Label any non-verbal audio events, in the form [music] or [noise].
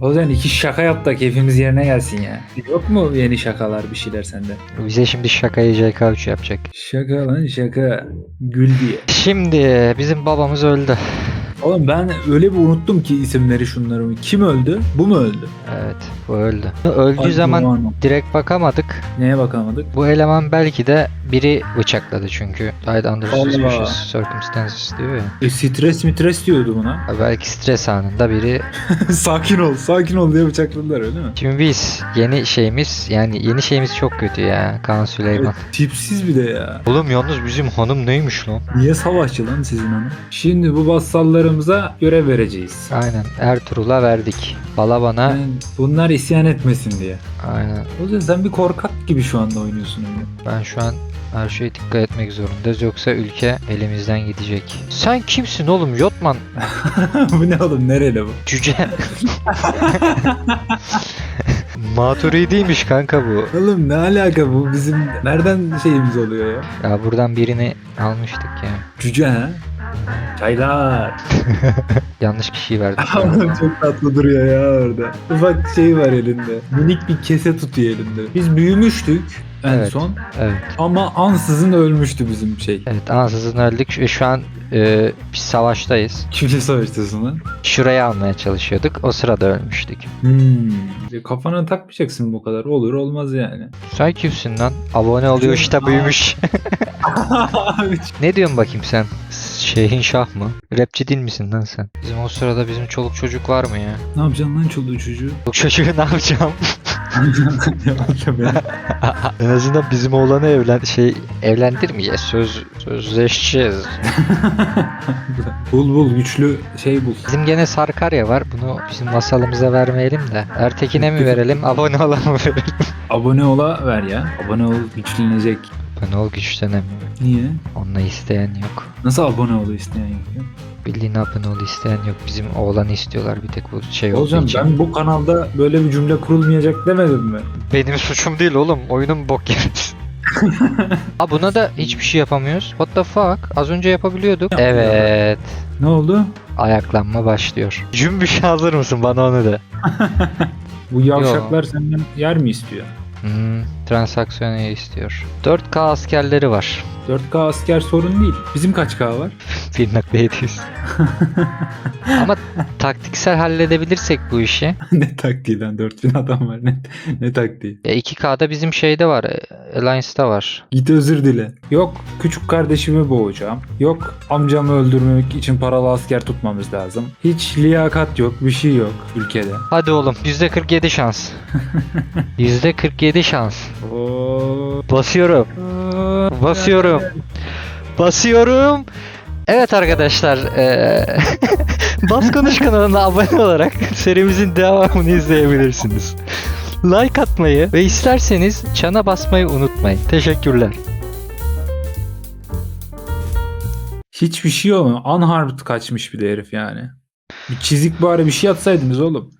O zaman iki şaka yap da keyfimiz yerine gelsin ya. Yok mu yeni şakalar bir şeyler sende? Bize şimdi şakayı JK3 yapacak. Şaka lan şaka. Gül diye. Şimdi bizim babamız öldü. Oğlum ben öyle bir unuttum ki isimleri şunları. Kim öldü? Bu mu öldü? Evet bu öldü. Öldüğü Ay, zaman aman. direkt bakamadık. Neye bakamadık? Bu eleman belki de biri bıçakladı çünkü. Died under suspicious circumstances diyor ya. E, stres mitres diyordu buna. Belki stres anında biri. [laughs] sakin ol, sakin ol diye bıçakladılar öyle mi? Şimdi biz yeni şeyimiz yani yeni şeyimiz çok kötü ya Kaan Süleyman. Evet, tipsiz bir de ya. Oğlum yalnız bizim hanım neymiş lan? Niye savaşçı lan sizin hanım? Şimdi bu vassallarımıza görev vereceğiz. Aynen Ertuğrul'a verdik. Balaban'a Yani bunlar isyan etmesin diye. aynen. O yüzden sen bir korkak gibi şu anda oynuyorsun oyunu. Ben şu an her şeye dikkat etmek zorundayız yoksa ülke elimizden gidecek. Sen kimsin oğlum Yotman [laughs] bu ne oğlum nereli bu? cüce? [laughs] Maturidiymiş kanka bu. Oğlum ne alaka bu bizim nereden şeyimiz oluyor ya? Ya buradan birini almıştık ya. Cüce ha? Çaylar. [laughs] Yanlış kişiyi verdik. Oğlum çok tatlı duruyor ya orada. Ufak şey var elinde. Minik bir kese tutuyor elinde. Biz büyümüştük en Evet. son. evet. Ama ansızın ölmüştü bizim şey. Evet ansızın öldük ve şu an e, biz savaştayız. Kimse savaştasın lan. Şurayı almaya çalışıyorduk. O sırada ölmüştük. Hmm. Kafana takmayacaksın bu kadar. Olur olmaz yani. Sen kimsin lan? Abone oluyor işte büyümüş. [laughs] [laughs] ne diyorsun bakayım sen? Şeyhin Şah mı? Rapçi değil misin lan sen? Bizim o sırada bizim çoluk çocuk var mı ya? ne yapacaksın lan çoluğu çocuğu? Çoluk çocuğu ne yapacağım? En azından bizim oğlanı evlen şey evlendirmeyeceğiz. Söz sözleşeceğiz. bul bul güçlü şey bul. Bizim gene Sarkarya var. Bunu bizim masalımıza vermeyelim de. Ertekin'e mi verelim? Abone olana mı verelim? Abone ola ver ya. Abone ol güçlenecek. Ol güçlenemiyor. Niye? Onunla isteyen yok. Nasıl abone ol isteyen yok ya? Bildiğin abone ol isteyen yok. Bizim oğlanı istiyorlar bir tek bu şey olduğu Hocam için. ben bu kanalda böyle bir cümle kurulmayacak demedim mi? Benim suçum değil oğlum. Oyunun bok yeriz. Ha [laughs] buna da hiçbir şey yapamıyoruz. What the fuck? Az önce yapabiliyorduk. Yap- Evet. Ne oldu? Ayaklanma başlıyor. Cümbüş hazır mısın bana onu de. [laughs] Bu yavşaklar senden yer mi istiyor? Hmm, transaksiyonu istiyor. 4K askerleri var. 4K asker sorun değil. Bizim kaç K var? [laughs] 1.700. [laughs] Ama taktiksel halledebilirsek bu işi. [laughs] ne taktiği lan 4000 adam var ne, ne taktiği? Ya 2K'da bizim şeyde var. e, Alliance'da var. Git özür dile. Yok küçük kardeşimi boğacağım. Yok amcamı öldürmemek için paralı asker tutmamız lazım. Hiç liyakat yok bir şey yok ülkede. Hadi oğlum %47 şans. %47 şans. Oo. Basıyorum. Basıyorum. Basıyorum. Evet arkadaşlar. eee [laughs] Bas Konuş kanalına abone olarak serimizin devamını izleyebilirsiniz. Like atmayı ve isterseniz çana basmayı unutmayın. Teşekkürler. Hiçbir şey olmuyor. Unharmed kaçmış bir de herif yani. Bir çizik bari bir şey atsaydınız oğlum.